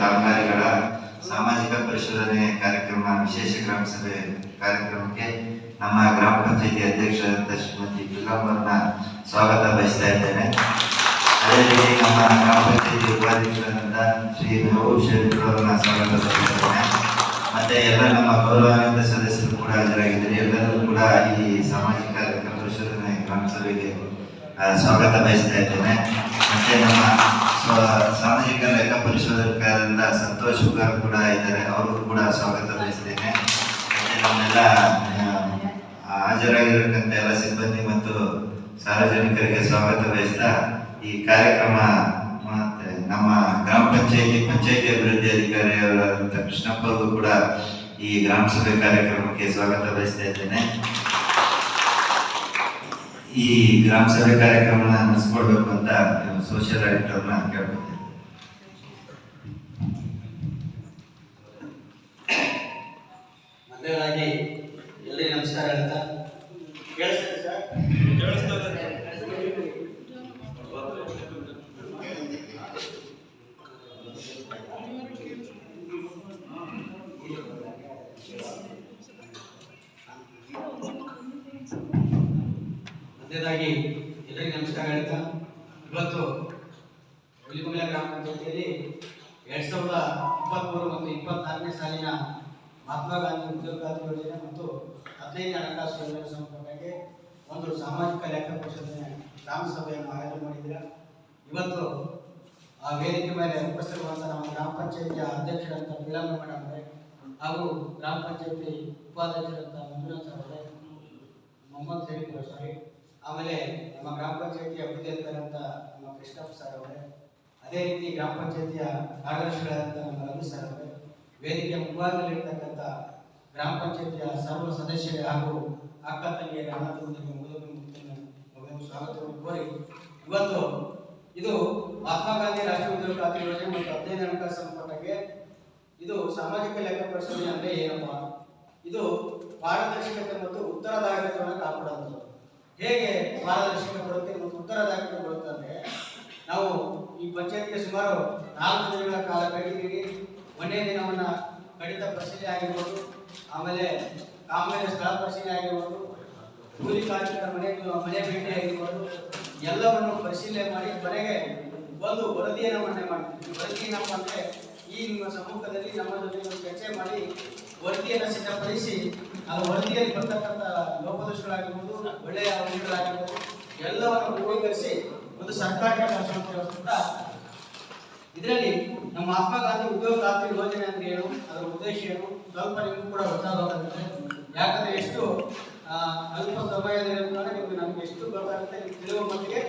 ಕಾಮಗಾರಿಗಳ ಸಾಮಾಜಿಕ ಪರಿಶೋಧನೆ ಕಾರ್ಯಕ್ರಮ, ವಿಶೇಷ ಗ್ರಾಮ ಸಭೆ ಕಾರ್ಯಕ್ರಮಕ್ಕೆ ನಮ್ಮ ಗ್ರಾಮ ಪಂಚಾಯತಿ ಅಧ್ಯಕ್ಷರಾದಂಥ ಶ್ರೀಮತಿ ಪಿಲ್ಲಮ್ಮರನ್ನ ಸ್ವಾಗತ ಬಯಸ್ತಾ ಇದ್ದೇನೆ. ಅದೇ ರೀತಿ ನಮ್ಮ ಗ್ರಾಮ ಪಂಚಾಯತಿ ಉಪಾಧ್ಯಕ್ಷರಾದಂಥ ಶ್ರೀ ಮೆಹಬೂಬ್ ಶರೀಫ್ ಅವರನ್ನ ಸ್ವಾಗತ ಮತ್ತೆ ಎಲ್ಲ ನಮ್ಮ ಗೌರವಾನ್ವಿತ ಸದಸ್ಯರು ಕೂಡ ಹಾಜರಾಗಿದ್ದಾರೆ. ಎಲ್ಲರೂ ಕೂಡ ಈ ಸಾಮಾಜಿಕ ಲೆಕ್ಕ ಪರಿಶೋಧನೆ ಗ್ರಾಮ ಸಭೆಗೆ ಸ್ವಾಗತ ಬಯಸ್ತಾ ಇದ್ದೇನೆ. ಮತ್ತೆ ನಮ್ಮ ಸಾಮಾಜಿಕ ಲೆಕ್ಕ ಪರಿಶೋಧಕರಾದ ಸಂತೋಷ್ ಹುಗಾರ್ ಕೂಡ ಇದ್ದಾರೆ. ಅವ್ರಿಗೂ ಕೂಡ ಸ್ವಾಗತ ಮತ್ತೆ ನಮ್ಮೆಲ್ಲ ಹಾಜರಾಗಿರತಕ್ಕಂಥ ಎಲ್ಲ ಸಿಬ್ಬಂದಿ ಮತ್ತು ಸಾರ್ವಜನಿಕರಿಗೆ ಸ್ವಾಗತ ಬಯಸ್ತಾ ಈ ಕಾರ್ಯಕ್ರಮ ಮತ್ತೆ ನಮ್ಮ ಗ್ರಾಮ ಪಂಚಾಯತಿ ಪಂಚಾಯತಿ ಅಭಿವೃದ್ಧಿ ಅಧಿಕಾರಿಯವರಾದಂಥ ಕೃಷ್ಣಪ್ಪ ಕೂಡ ಈ ಗ್ರಾಮ ಸಭೆ ಕಾರ್ಯಕ್ರಮಕ್ಕೆ ಸ್ವಾಗತ ಬಯಸ್ತಾ ಇದ್ದೇನೆ. ಈ ಗ್ರಾಮ ಸಭೆ ಕಾರ್ಯಕ್ರಮನ ನಡೆಸ್ಕೊಡ್ಬೇಕು ಅಂತ ಸೋಷಿಯಲ್ ಆಡಿಟರ್ನ ಕೇಳ್ಕೊತೀನಿ. ಮೊದಲಾಗಿ ಎಲ್ಲರಿಗೂ ನಮಸ್ಕಾರ ಅಂತ ಕೇಳಿಸ್ತದೆ ಸರ್? ಮೊದಲನೇದಾಗಿ ಎಲ್ಲರಿಗೂ ನಮಸ್ಕಾರ ಹೇಳ್ತಾ, ಇವತ್ತು ಹುಲಿಮಂಗಲ ಗ್ರಾಮ ಪಂಚಾಯತಿಯಲ್ಲಿ ಎರಡ್ ಸಾವಿರದ ಇಪ್ಪತ್ತ್ಮೂರು ಮತ್ತು ಇಪ್ಪತ್ನಾಲ್ಕನೇ ಸಾಲಿನ ಮಹಾತ್ಮ ಗಾಂಧಿ ಉದ್ಯೋಗಾತಿ ಯೋಜನೆ ಮತ್ತು ಹದಿನೈದನೇ ಹಣಕಾಸು ಯೋಜನೆ ಸಂಪರ್ಕಕ್ಕೆ ಒಂದು ಸಾಮಾಜಿಕ ಲೆಕ್ಕ ಗ್ರಾಮಸಭೆಯನ್ನು ಗ್ರಾಮ ಸಭೆಯನ್ನು ಆಯೋಜನೆ ಮಾಡಿದ್ದೀರ. ಇವತ್ತು ಆ ವೇದಿಕೆ ಮೇಲೆ ಉಪಸ್ಥಿತರುವಂಥ ನಮ್ಮ ಗ್ರಾಮ ಪಂಚಾಯತಿಯ ಅಧ್ಯಕ್ಷರಂತ ವೀರಮ್ಮ ಮೇಡಮ್ ಅವರೇ ಹಾಗೂ ಗ್ರಾಮ ಪಂಚಾಯತಿ ಉಪಾಧ್ಯಕ್ಷರಂತ ಮಂಜುನಾಥ್ ಅವರೇ, ಮೊಹಮ್ಮದ್ ಅವರು ಸಾರಿ ಆಮೇಲೆ ನಮ್ಮ ಗ್ರಾಮ ಪಂಚಾಯತಿಯ ಅಧಿಕಾರಂತ ನಮ್ಮ ಕೃಷ್ಣಪ್ಪ ಸರ್ ಅವರೇ, ಅದೇ ರೀತಿ ಗ್ರಾಮ ಪಂಚಾಯತಿಯ ಕಾರ್ಯದರ್ಶಿಗಳಾದಂಥ ನಮ್ಮ ರವಿ ಸರ್ ಅವರೇ ವೇದಿಕೆಯ ಮುಂಭಾಗದಲ್ಲಿರ್ತಕ್ಕಂಥ ಗ್ರಾಮ ಪಂಚಾಯತಿಯ ಸರ್ವ ಸದಸ್ಯರೇ ಹಾಗೂ ಅಕ್ಕ ತಂಗಿಯ ಮೊದಲು ಸ್ವಾಗತವನ್ನು ಕೋರಿ, ಇವತ್ತು ಇದು ಮಹಾತ್ಮ ಗಾಂಧಿ ರಾಷ್ಟ್ರೀಯ ಉದ್ಯೋಗ ಖಾತ್ರಿ ಯೋಜನೆ ಮತ್ತು ಹದಿನೈದು ಹಣಕಾಸು ಸಂಪುಟಕ್ಕೆ ಇದು ಸಾಮಾಜಿಕ ಲೆಕ್ಕ ಪರಿಶೋಧನೆ ಅಂದ್ರೆ ಏನಪ್ಪ? ಇದು ಪಾರದರ್ಶಕತೆ ಮತ್ತು ಉತ್ತರದಾಯಿತ್ವವನ್ನು ಕಾಪಾಡುವಂಥದ್ದು. ಹೇಗೆ ಪಾರದರ್ಶಕ ಬರುತ್ತೆ ಮತ್ತು ಉತ್ತರದಾಯಕ ಬರುತ್ತೆ ಅಂದ್ರೆ ನಾವು ಈ ಪಂಚಾಯತ್ಗೆ ಸುಮಾರು ನಾಲ್ಕು ದಿನಗಳ ಕಾಲ ಕಡಿತೀವಿ ಒಂದೇ ದಿನವನ್ನ ಕಡಿತ ಪರಿಶೀಲನೆ ಆಗಿರ್ಬೋದು, ಆಮೇಲೆ ಕಾಮಗಾರಿ ಸ್ಥಳ ಪರಿಶೀಲನೆ ಆಗಿರ್ಬೋದು, ಕೂಲಿ ಕಾರ್ಮಿಕರ ಮನೆ ಮನೆ ಭೇಟಿ ಆಗಿರ್ಬೋದು, ಎಲ್ಲವನ್ನು ಪರಿಶೀಲನೆ ಮಾಡಿ ಕೊನೆಗೆ ಒಂದು ವರದಿಯನ್ನು ಮಂಡನೆ ಮಾಡ್ತೀವಿ. ವರದಿ ಏನಪ್ಪ ಅಂದ್ರೆ ಈ ನಿಮ್ಮ ಸಮ್ಮುಖದಲ್ಲಿ ನಮ್ಮ ಜೊತೆ ಚರ್ಚೆ ಮಾಡಿ ವರದಿಯನ್ನು ಸಿದ್ಧಪಡಿಸಿ, ಆ ವರದಿಯಲ್ಲಿ ಬರ್ತಕ್ಕಂಥ ಲೋಪದೋಷಗಳಾಗಿರ್ಬೋದು, ಒಳ್ಳೆಯ ಅಂಶಗಳಾಗಿರ್ಬೋದು ಎಲ್ಲವನ್ನು ಕ್ರೋಢೀಕರಿಸಿ ಒಂದು ಸರ್ಕಾರಕ್ಕೆ ನಡೆಸುವಂತ ಇದರಲ್ಲಿ ನಮ್ಮ ಮಹಾತ್ಮ ಗಾಂಧಿ ಉದ್ಯೋಗ ಖಾತ್ರಿ ಯೋಜನೆ ಅಂದ್ರೆ ಏನು, ಅದರ ಉದ್ದೇಶ ಏನು ಸ್ವಲ್ಪ ನಿಮಗೂ ಕೂಡ ಗೊತ್ತಾಗುತ್ತೆ ಯಾಕಂದ್ರೆ ಎಷ್ಟು ಅಲ್ಪ ಸಮಯದಲ್ಲಿ ನಿಮ್ಗೆ ನಮ್ಗೆ ಎಷ್ಟು ಗೊತ್ತಾಗುತ್ತೆ ತಿಳಿಯುವ ಮಟ್ಟಿಗೆ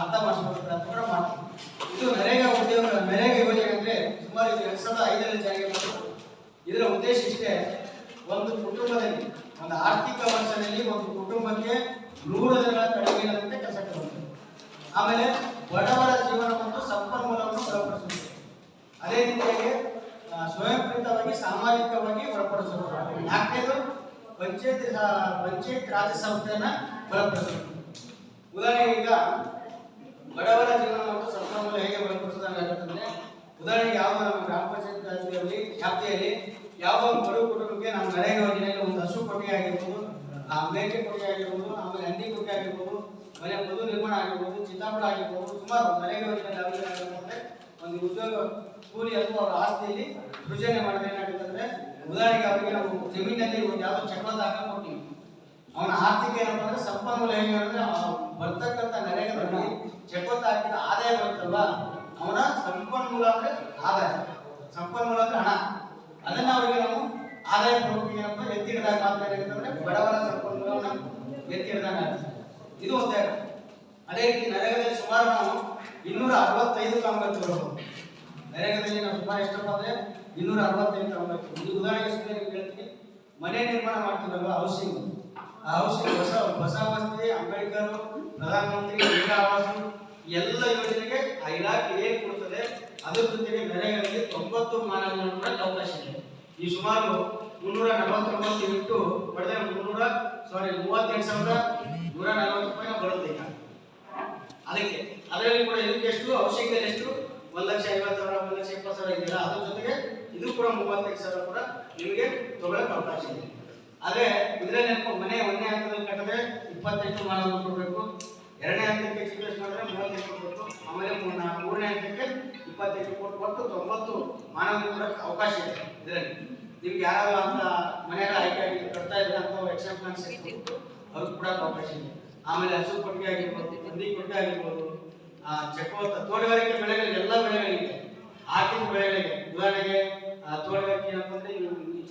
ಅರ್ಥ ಮಾಡಿಸ್ಕೊಳ್ತಾರೆ ಪ್ರಯತ್ನ ಕೂಡ ಮಾಡ್ತೀವಿ. ಇದು ನರೇಗಾ ಉದ್ಯೋಗ, ನರೇಗಾ ಯೋಜನೆ ಅಂದ್ರೆ ಸುಮಾರು ಎರಡ್ ಸಾವಿರದ ಐದರಲ್ಲಿ ಜಾರಿಗೆ ಇದರ ಉದ್ದೇಶ ಇಷ್ಟೇ, ಒಂದು ಕುಟುಂಬದಲ್ಲಿ, ಒಂದು ಆರ್ಥಿಕ ವರ್ಷದಲ್ಲಿ ಒಂದು ಕುಟುಂಬಕ್ಕೆ ನೂರು ದಿನಗಳ ಕಡಿಮೆ ಇಲ್ಲದಂತೆ ಕೆಲಸ ಆಮೇಲೆ ಬಡವರ ಜೀವನ ಮತ್ತು ಸಂಪನ್ಮೂಲವನ್ನು ಬಲಪಡಿಸುತ್ತದೆ ಅದೇ ರೀತಿಯಾಗಿ ಸ್ವಯಂಪ್ರೇರಿತವಾಗಿ, ಸಾಮಾಜಿಕವಾಗಿ ಬಲಪಡಿಸುವುದು. ನಾಲ್ಕನೇದು ಪಂಚಾಯತ್ ಪಂಚಾಯತ್ ರಾಜ್ಯ ಸಂಸ್ಥೆಯನ್ನ ಬಲಪಡಿಸುವುದು. ಉದಾಹರಣೆಗೆ ಈಗ, ಬಡವರ ಜೀವನ ಮತ್ತು ಸಂಪನ್ಮೂಲ ಹೇಗೆ ಬಲಪಡಿಸೋದಾಗತ್ತಂದ್ರೆ ಉದಾಹರಣೆಗೆ ಯಾವ ಗ್ರಾಮ ಪಂಚಾಯತ್ ವ್ಯಾಪ್ತಿಯಲ್ಲಿ ಯಾವ ಮರು ಕುಟುಂಬಕ್ಕೆ ನಾವು ನರೇಗಾ ಯೋಜನೆಯಲ್ಲಿ ಒಂದು ಹಸು ಕೊಟ್ಟಿಗೆ ಆಗಿರ್ಬೋದು, ಆ ಮೇಕೆ ಕೊಟ್ಟಿಗೆ ಆಗಿರ್ಬೋದು, ಆಮೇಲೆ ಹಂದಿ ಕೊಟ್ಟಿಗೆ ಆಗಿರ್ಬೋದು ಮನೆ ಮಧು ನಿರ್ಮಾಣ ಆಗಿರ್ಬೋದು ಚಿತ್ತಾಪುರ ಆಗಿರ್ಬೋದು, ಸುಮಾರು ನರೇಗಾ ಯೋಜನೆಯಲ್ಲಿ ಏನಾಗುತ್ತೆ ಒಂದು ಉದ್ಯೋಗ ಕೂಲಿ ಅಥವಾ ಅವರ ಆಸ್ತಿಯಲ್ಲಿ ಸೃಜನೆ ಮಾಡಿದ್ರೆ ಏನಾಗುತ್ತೆ ಅಂದ್ರೆ ಉದಾಹರಣೆಗೆ ಅವರಿಗೆ ನಾವು ಜಮೀನಲ್ಲಿ ಒಂದು ಯಾವುದೋ ಚಕ್ರದ ಹಾಕ ಕೊಡ್ತೀವಿ. ಅವನ ಆರ್ಥಿಕ ಏನಪ್ಪ ಅಂದ್ರೆ ಸಂಪನ್ಮೂಲ ಹೇಗೆ ಅಂದ್ರೆ ಬರ್ತಕ್ಕಂಥ ನರೇಗದಲ್ಲಿ ಚಕ್ಕೊತ್ತ ಹಾಕಿದ ಆದಾಯ ಬರುತ್ತಲ್ವಾ? ಅವನ ಸಂಪನ್ಮೂಲ ಅಂದ್ರೆ ಆದಾಯ. ಸಂಪನ್ಮೂಲ ಅಂದ್ರೆ ಹಣ. ಅದನ್ನ ಅವರಿಗೆ ನಾವು ಆದಾಯ ಕೊಡೋಕೆ ಏನಪ್ಪ ಎತ್ತಿ ಹಿಡಿದಾಗ ಮಾತ್ರ ಏನಾಗುತ್ತೆ ಅಂದ್ರೆ ಬಡವರ ಸಂಪನ್ಮೂಲವನ್ನ ಎತ್ತಿ ಹಿಡಿದಾಗ. ಇದು ಒಂದೇ ಅದೇ ರೀತಿ ನರೇಗಾದಲ್ಲಿ ಸುಮಾರು ನಾವು ಇನ್ನೂರ ಅರವತ್ತೈದು ಕಾಮಗಾರಿಗಳು ನರೇಗಾದಲ್ಲಿ ನಾವು ಸುಮಾರು ಎಷ್ಟಪ್ಪ ಅಂದ್ರೆ ಇನ್ನೂರ ಅರವತ್ತೈದು ಕಾಮಗಾರಿ ಇದು ಉದಾಹರಣೆ ಸುಮ್ಮನೆ ಮನೆ ನಿರ್ಮಾಣ ಮಾಡ್ತೀವಲ್ವಾ ಹೌಸಿಂಗ್ ಆ ಹೌಸಿಂಗ್ ಹೊಸ ಹೊಸ ವಸತಿ, ಅಂಬೇಡ್ಕರ್, ಪ್ರಧಾನಮಂತ್ರಿ ಇಂದಿರಾ ಆವಾಸ, ಎಲ್ಲ ಯೋಜನೆಗೆ ಆ ಇಲಾಖೆ ಏನ್ ಕೊಡ್ತದೆ? ಅದ್ರ ಜೊತೆಗೆ ತೊಂಬತ್ತು ಮಾನಗಳನ್ನು ಕೂಡ ಅವಕಾಶ ಇದೆ ಈ ಸುಮಾರು ಮುನ್ನೂರ ನಲವತ್ತೊಂಬತ್ತು ಇಂಟು ಪಡೆದ ಮುನ್ನೂರ ಸಾರಿ ಮೂವತ್ತೆಂಟು ಸಾವಿರದ ನೂರ ನಲವತ್ತು ರೂಪಾಯಿ ಬರುತ್ತೆ ಈಗ. ಅದಕ್ಕೆ, ಅದರಲ್ಲಿ ಕೂಡ ಇದಕ್ಕೆ ಎಷ್ಟು ಅವಶ್ಯಕತೆ ಎಷ್ಟು? ಒಂದು ಲಕ್ಷ ಐವತ್ತು ಸಾವಿರ, ಒಂದು ಲಕ್ಷ ಇಪ್ಪತ್ತು ಸಾವಿರ ಇದೆಯಲ್ಲ, ಅದ್ರ ಜೊತೆಗೆ ಇದು ಕೂಡ ಮೂವತ್ತೈದು ಸಾವಿರ ಕೂಡ ನಿಮಗೆ ತಗೊಳ್ಳೋಕೆ ಅವಕಾಶ ಇದೆ. ಅದೇ ಇದರಲ್ಲಿ ಮನೆ ಒಂದನೇ ಹಂತದಲ್ಲಿ ಕಟ್ಟದೆ ಇಪ್ಪತ್ತೆಂಟು ಮಾನದಂಡ ಕೊಡಬೇಕು, ಎರಡನೇ ಹಂತಕ್ಕೆ ಇಪ್ಪತ್ತೆಂಟು ಕೊಟ್ಟು ಒಟ್ಟು ತೊಂಬತ್ತು ಮಾನವ ಕೊಡೋಕೆ ಅವಕಾಶ ಇದೆ ಇದರಲ್ಲಿ. ನಿಮ್ಗೆ ಯಾರಾದ್ರು ಅಂತ ಮನೆಗಳ ಆಯ್ಕೆ ಆಗಿ ಕಟ್ತಾ ಇದ್ರೆ ಅಂತ ಎಕ್ಸೆಪ್ಷನ್ಸ್ ಸಿಗ್ತಿತ್ತು ಅವ್ರಿಗೆ ಕೂಡ ಅವಕಾಶ ಇದೆ. ಆಮೇಲೆ ಹಸು ಕೊಟ್ಟಿಗೆ ಆಗಿರ್ಬೋದು, ಹಂದಿ ಕೊಟ್ಟಿಗೆ ಆಗಿರ್ಬೋದು ಚಕೋತ ತೋಟಗಾರಿಕೆ ಬೆಳೆಗಳಿಗೆ ಎಲ್ಲ ಬೆಳೆಗಳಿದೆ. ಆರ್ಥಿಕ ಬೆಳೆಗಳಿಗೆ, ಉದಾಹರಣೆಗೆ ತೋಟಗಾರಿಕೆ ಏನಪ್ಪ ಅಂದ್ರೆ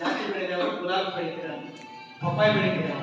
ಜಾಸ್ತಿ ಬೆಳೆಗಳು ಗುಲಾಬಿ ಬೆಳಿತೀರ ಪಪ್ಪಾಯಿ ಬೆಳಿತೀರಾ